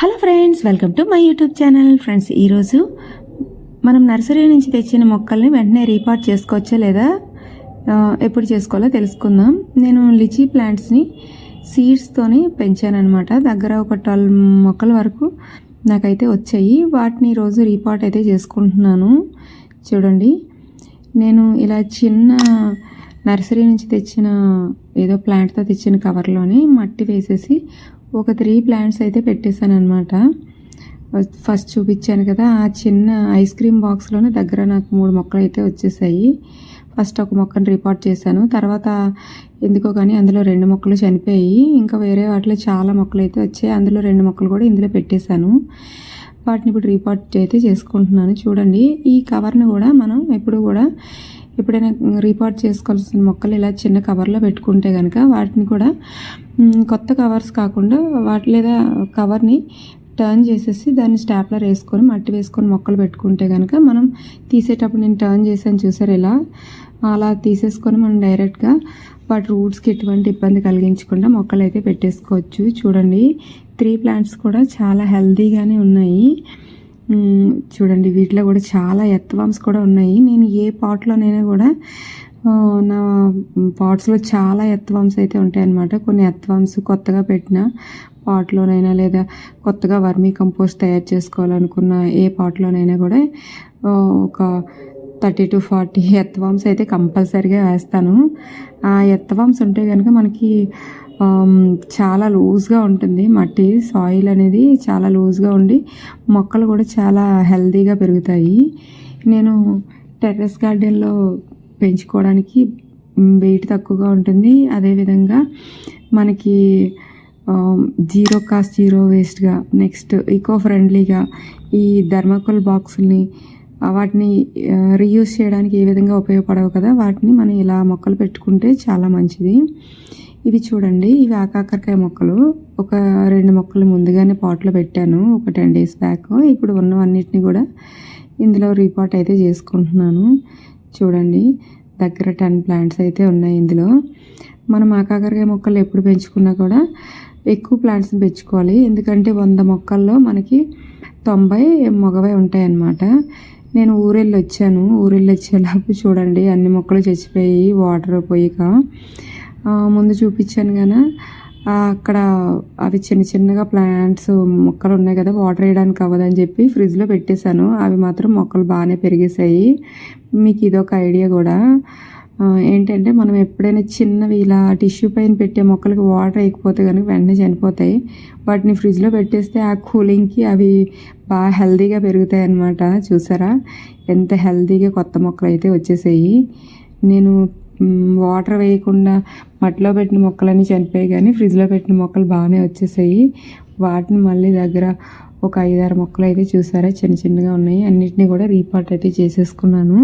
Hello friends welcome to my YouTube channel friends ఈరోజు మనం nursery నుంచి తెచ్చిన మొక్కల్ని వెంటనే రీపార్ట్ చేసుకోవచ్చా లేదా? ఎప్పుడు చేసుకోవాలో తెలుసుకుందాం. నేను లిచీ ప్లాంట్స్ని సీడ్స్తోని పెంచానమాట దగ్గర ఒక ట్వెల్వ్ మొక్కల వరకు నాకైతే వచ్చాయి. వాటిని ఈరోజు రీపార్ట్ అయితే చేసుకుంటున్నాను. చూడండి. నేను ఇలా చిన్న నర్సరీ నుంచి తెచ్చిన ఏదో ప్లాంట్తో తెచ్చిన కవర్లోని మట్టి వేసేసి ఒక త్రీ ప్లాంట్స్ అయితే పెట్టేశాను అనమాట ఫస్ట్ చూపించాను కదా ఆ చిన్న ఐస్ క్రీమ్ బాక్స్లోనే దగ్గర నాకు మూడు మొక్కలు అయితే వచ్చేసాయి. ఫస్ట్ ఒక మొక్కను రిపోర్ట్ చేశాను. తర్వాత ఎందుకో కానీ అందులో రెండు మొక్కలు చనిపోయి ఇంకా వేరే వాటిలో చాలా మొక్కలు అయితే వచ్చాయి. అందులో రెండు మొక్కలు కూడా ఇందులో పెట్టేశాను. వాటిని ఇప్పుడు రిపోర్ట్ అయితే చేసుకుంటున్నాను. చూడండి ఈ కవర్ను కూడా మనం ఎప్పుడు కూడా ఎప్పుడైనా రీపార్ట్ చేసుకోవాల్సిన మొక్కలు ఇలా చిన్న కవర్లో పెట్టుకుంటే కనుక వాటిని కూడా కొత్త కవర్స్ కాకుండా వాటి లేదా కవర్ని టర్న్ చేసేసి దాన్ని స్టాప్లర్ వేసుకొని మట్టి వేసుకొని మొక్కలు పెట్టుకుంటే కనుక మనం తీసేటప్పుడు నేను టర్న్ చేశాను చూసారు ఇలా? అలా తీసేసుకొని మనం డైరెక్ట్గా వాటి రూట్స్కి ఎటువంటి ఇబ్బంది కలిగించకుండా మొక్కలు అయితే పెట్టేసుకోవచ్చు. చూడండి త్రీ ప్లాంట్స్ కూడా చాలా హెల్తీగానే ఉన్నాయి. చూడండి వీటిలో కూడా చాలా ఎత్వామ్స్ కూడా ఉన్నాయి. నేను ఏ పాట్లోనైనా కూడా నా పాట్స్లో చాలా ఎత్వామ్స్ అయితే ఉంటాయి అన్నమాట కొన్ని ఎత్వామ్స్ కొత్తగా పెట్టిన పాట్లోనైనా లేదా కొత్తగా వర్మీ కంపోస్ట్ తయారు చేసుకోవాలనుకున్న ఏ పాట్లోనైనా కూడా ఒక థర్టీ టు ఫార్టీ ఎత్వామ్స్ అయితే కంపల్సరీగా వేస్తాను. ఆ ఎత్వామ్స్ ఉంటే కనుక మనకి చాలా లూజ్గా ఉంటుంది మట్టి. సాయిల్ అనేది చాలా లూజ్గా ఉండి మొక్కలు కూడా చాలా హెల్తీగా పెరుగుతాయి. నేను టెర్రస్ గార్డెన్లో పెంచుకోవడానికి వెయిట్ తక్కువగా ఉంటుంది. అదేవిధంగా మనకి జీరో కాస్ట్ జీరో వేస్ట్గా నెక్స్ట్ ఈకో ఫ్రెండ్లీగా ఈ ధర్మకోల్ బాక్సుల్ని వాటిని రీయూస్ చేయడానికి ఏ విధంగా ఉపయోగపడవు కదా వాటిని మనం ఇలా మొక్కలు పెట్టుకుంటే చాలా మంచిది. ఇవి చూడండి ఇవి ఆకాకరకాయ మొక్కలు. ఒక రెండు మొక్కలు ముందుగానే పాట్లో పెట్టాను ఒక టెన్ డేస్ బ్యాక్. ఇప్పుడు ఉన్నవన్నిటిని కూడా ఇందులో రీపాట్ అయితే చేసుకుంటున్నాను. చూడండి దగ్గర టెన్ ప్లాంట్స్ అయితే ఉన్నాయి ఇందులో. మనం ఆకాకరకాయ మొక్కలు ఎప్పుడు పెంచుకున్నా కూడా ఎక్కువ ప్లాంట్స్ని పెంచుకోవాలి. ఎందుకంటే వంద మొక్కల్లో మనకి తొంభై మొగవై ఉంటాయి అన్నమాట నేను ఊరెళ్ళి వచ్చాను ఊరెళ్ళి వచ్చేలాపు చూడండి అన్ని మొక్కలు చచ్చిపోయి వాటర్ పోయిక. ముందు చూపించాను కానీ అక్కడ అవి చిన్న చిన్నగా ప్లాంట్స్ మొక్కలు ఉన్నాయి కదా వాటర్ వేయడానికి అవ్వదని చెప్పి ఫ్రిడ్జ్లో పెట్టేశాను. అవి మాత్రం మొక్కలు బాగానే పెరిగేసాయి మీకు ఇదొక ఐడియా కూడా. ఏంటంటే మనం ఎప్పుడైనా చిన్నవి ఇలా టిష్యూ పైన పెట్టే మొక్కలకి వాటర్ వేయకపోతే కనుక వెంటనే చనిపోతాయి. వాటిని ఫ్రిడ్జ్లో పెట్టేస్తే ఆ కూలింగ్కి అవి బాగా హెల్తీగా పెరుగుతాయి అన్నమాట చూసారా? ఎంత హెల్తీగా కొత్త మొక్కలు అయితే వచ్చేసాయి. నేను వాటర్ వేయకుండా మట్టిలో పెట్టిన మొక్కలన్నీ చనిపోయాయి కానీ ఫ్రిడ్జ్లో పెట్టిన మొక్కలు బాగానే వచ్చేసాయి. వాటిని మళ్ళీ దగ్గర ఒక ఐదారు మొక్కలు అయితే చూసారా? చిన్న చిన్నగా ఉన్నాయి. అన్నిటినీ కూడా రీపార్ట్ అయితే చేసేసుకున్నాను.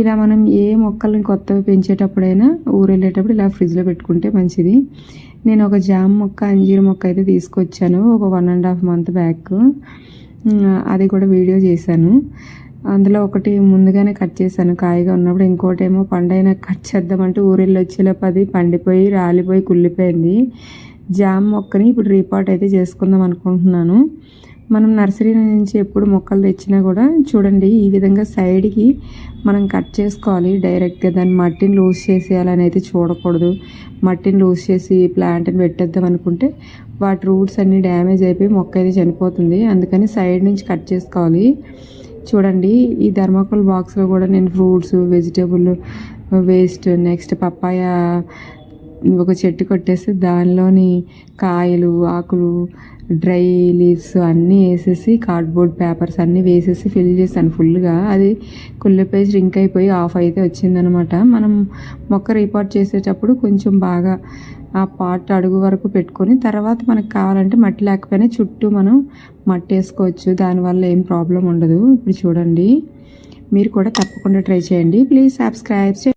ఇలా మనం ఏ మొక్కల్ని కొత్తవి పెంచేటప్పుడైనా ఊరు వెళ్ళేటప్పుడు ఇలా ఫ్రిడ్జ్లో పెట్టుకుంటే మంచిది. నేను ఒక జామ్ మొక్క అంజీర మొక్క అయితే తీసుకొచ్చాను. ఒక one and half month back అది కూడా వీడియో చేశాను. అందులో ఒకటి ముందుగానే కట్ చేశాను. కాయగా ఉన్నప్పుడు ఇంకోటి ఏమో పండైనా కట్ చేద్దామంటే ఊరెళ్ళి వచ్చేలోపు అది పండిపోయి రాలిపోయి కుళ్ళిపోయింది. జామ్ మొక్కని ఇప్పుడు రీపాట్ అయితే చేసుకుందాం అనుకుంటున్నాను. మనం నర్సరీ నుంచి ఎప్పుడు మొక్కలు తెచ్చినా కూడా చూడండి ఈ విధంగా సైడ్కి మనం కట్ చేసుకోవాలి. డైరెక్ట్గా దాన్ని మట్టిని లూజ్ చేసేయాలని అయితే చూడకూడదు. మట్టిని లూజ్ చేసి ప్లాంట్ని పెట్టేద్దాం అనుకుంటే వాటి రూట్స్ అన్నీ డ్యామేజ్ అయిపోయి మొక్క అయితే చనిపోతుంది. అందుకని సైడ్ నుంచి కట్ చేసుకోవాలి. చూడండి ఈ ధర్మాకోల్ బాక్స్లో కూడా నేను fruits vegetable waste next papaya ఒక చెట్టు కొట్టేసి దానిలోని కాయలు ఆకులు డ్రై లీవ్స్ అన్నీ వేసేసి కార్డ్బోర్డ్ పేపర్స్ అన్నీ వేసేసి ఫిల్ చేశాను ఫుల్గా. అది కుళ్ళిపోయి రింక్ అయిపోయి ఆఫ్ అయితే వచ్చిందనమాట. మనం మొక్క రిపోర్ట్ చేసేటప్పుడు కొంచెం బాగా ఆ పాట్ అడుగు వరకు పెట్టుకొని తర్వాత మనకు కావాలంటే మట్టి లేకపోయినా చుట్టూ మనం మట్టి వేసుకోవచ్చు దానివల్ల ఏం ప్రాబ్లం ఉండదు. ఇప్పుడు చూడండి. మీరు కూడా తప్పకుండా ట్రై చేయండి. Please subscribe